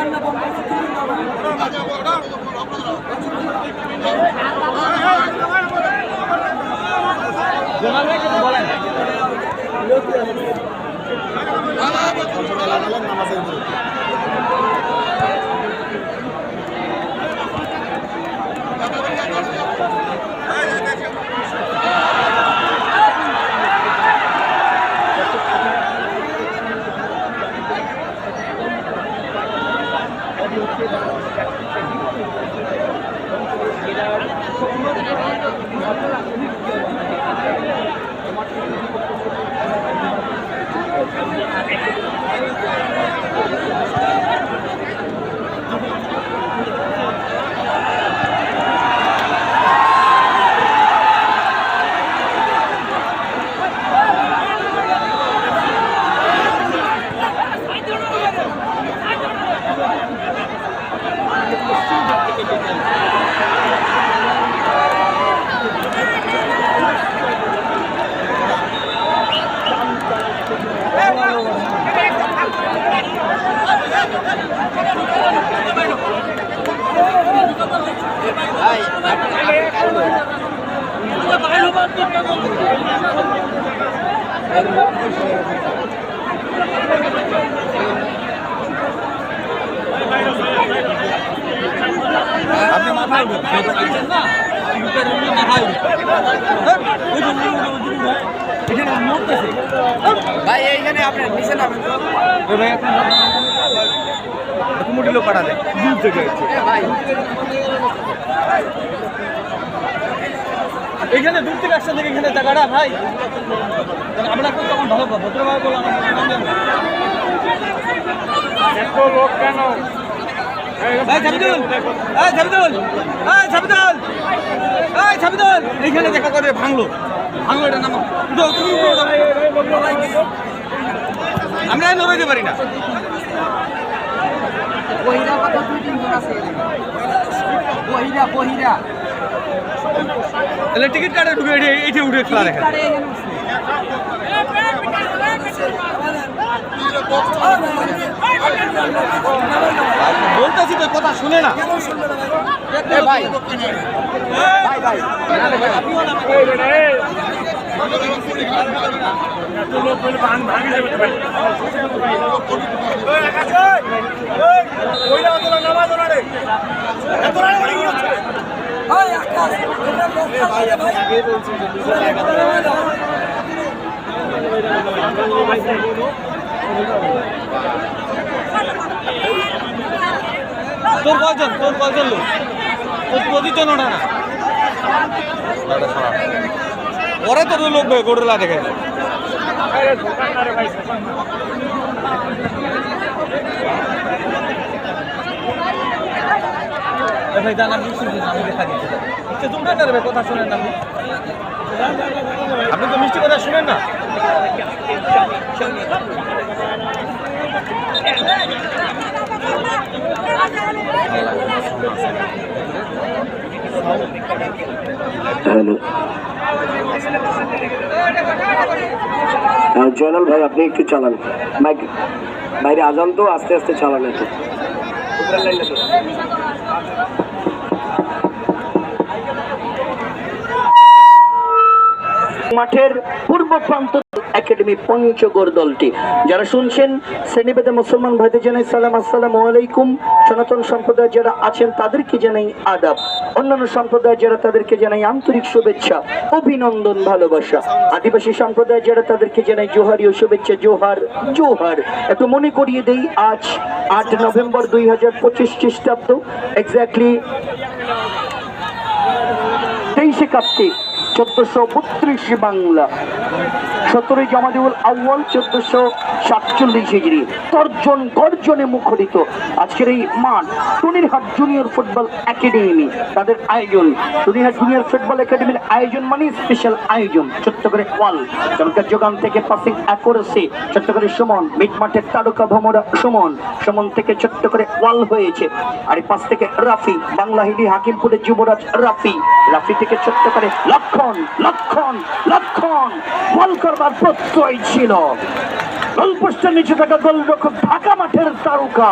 con la bomba. আপনি মাথায় উঠবেন না মাথায় এখানে মরতেছে ভাই এইখানে আপনার নিচে নামেন। তো। ভাই আপনি কুমুটি লোক পাঠাতে। দূর থেকে ভাই। এখানে দূর থেকে আসছেন দেখে এখানে জায়গাটা ভাই। আমরা এখন তখন ভালো ভদ্রভাবে বললাম দেখো লোক কেন? এইখানে দেখা করে ভাঙলো। ভাঙলো এটা নাম। আমরা লড়াইতে পারি না। বহিরা বহিরা। তাহলে টিকিট কাটে ঢুকে এটি উঠে খেলা দেখে আরে এখানে বলতেছি তো, কথা শুনে না। ভাই ভাই। তোর কয়জন? তোর কয়জন লোক? তোর প্রতিজন ওটা না। ওরা তোর লোক গোড়লা দেখে এ ভাই আমি দেখা দিচ্ছি তোমরা না রে কথা শুনেন না আপনি? তো মিষ্টি কথা শুনেন না। হ্যালো। হ্যাঁ, জয়নাল ভাই আপনি একটু চালান। বাইক বাইরে আজান তো আস্তে আস্তে চালান একটু। মাঠের পূর্ব প্রান্ত একাডেমি পঞ্চগড় দলটি। যারা শুনছেন শ্রেণীবেদে মুসলমান ভাইদের জানাই সালাম, আসসালামু আলাইকুম। সনাতন সম্প্রদায় যারা আছেন, তাদেরকে জানাই আদাব। অন্যান্য সম্প্রদায় যারা, তাদেরকে জানাই আন্তরিক শুভেচ্ছা, অভিনন্দন, ভালোবাসা। আদিবাসী সম্প্রদায় যারা, তাদেরকে জানাই জোহারি ও শুভেচ্ছা, জোহার জোহার। একটু মনে করিয়ে দেই, আজ আট নভেম্বর দুই হাজার পঁচিশ খ্রিস্টাব্দ এক্স্যাক্টলি তেইশে কার্তিক। চোদ্দশো বত্রিশ বাংলা। সতেরোই জামাদিউল আউ্য়াল, চোদ্দশো সাতচল্লিশ হিজড়ি তর্জন গর্জনে মুখরিত। আজকের এই মাঠ টুনিরহাট জুনিয়র ফুটবল একাডেমি, তাদের আয়োজন। টুনিরহাট জুনিয়র ফুটবল একাডেমির আয়োজন মানে স্পেশাল আয়োজন। করে ওয়াল, চমৎকার যোগান থেকে পাসিং অ্যাকোরেসি করে সুমন মিট মাঠের তারকা ভমরা সুমন সুমন থেকে ছোট্ট করে ওয়াল হয়েছে। আর পাশ থেকে রাফি বাংলা হিলি হাকিমপুরের যুবরাজ রাফি। রাফি থেকে ছোট্ট করে লক্ষণ লক্ষণ লক্ষণ। বল করবার প্রত্যয় ছিল। গোলপোস্টের নিচে থাকা গোলরক্ষক ঢাকা মাঠের তারকা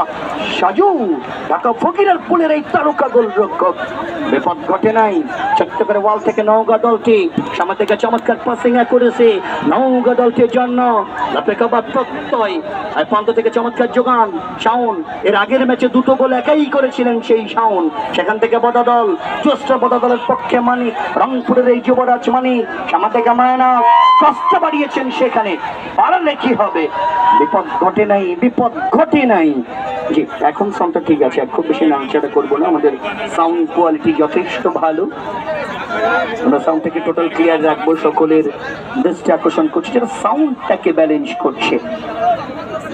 সাজু ঢাকা ফকিরের পুলের এই তারকা গোলরক্ষক। বিপদ ঘটে নাই। ছোট্ট করে ওয়াল থেকে নৌকা দলটি সামনে থেকে চমৎকার পাসিং করেছে। নৌকা দলটির জন্য লাপে প্রত্যয়। প্রান্ত থেকে চমৎকার যোগান, শাওন। এর আগের ম্যাচে দুটো গোল একাই করেছিলেন সেই শাওন। সেখান থেকে বদাদল জ্যেষ্ঠ বদাদলের পক্ষে মানিক, রংপুরের এই যুবরাজ মানিক, সামনে থেকে মায়না কষ্ট বাড়িয়েছেন সেখানে। পারলে কি হবে? বিপদ ঘটে নাই, বিপদ ঘটে নাই। জি এখন সাউন্ডটা ঠিক আছে খুব বেশি নামচাটা করব না আমাদের সাউন্ড কোয়ালিটি যথেষ্ট ভালো। আমরা সাউন্ডটাকে টোটাল ক্লিয়ার রাখব সকলের দৃষ্টি আকর্ষণ করছে যেটা সাউন্ডটাকে ব্যালেন্স করছে।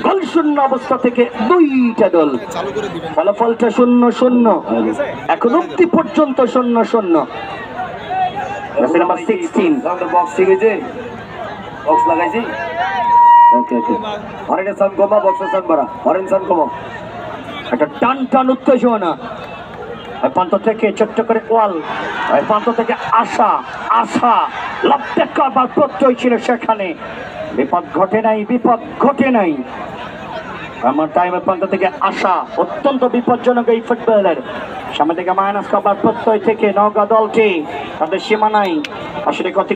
গোল শূন্য অবস্থা থেকে দুইটা দল ফলাফলটা শূন্য শূন্য। এখন অব্দি পর্যন্ত শূন্য শূন্য। নাম্বার সিক্সটিন বক্স ঠিক হয়েছে বক্স লাগাইছি। সাউন্ড কমা সাউন্ড বাড়া সাউন্ড কমা একটা টান টান উত্তেজনা প্রান্ত থেকে ছোট্ট করে ওয়াল প্রান্ত থেকে আশা আশা করবার প্রত্যয় ছিল সেখানে বিপদ ঘটে নাই বিপদ ঘটে নাই আমার টাইমের প্রান্ত থেকে আশা অত্যন্ত বিপজ্জনক এই ফুটবলের সামনে থেকে মাইনাস করবার প্রত্যয় থেকে নৌকা দলটি তাদের সীমানায় আসলে কত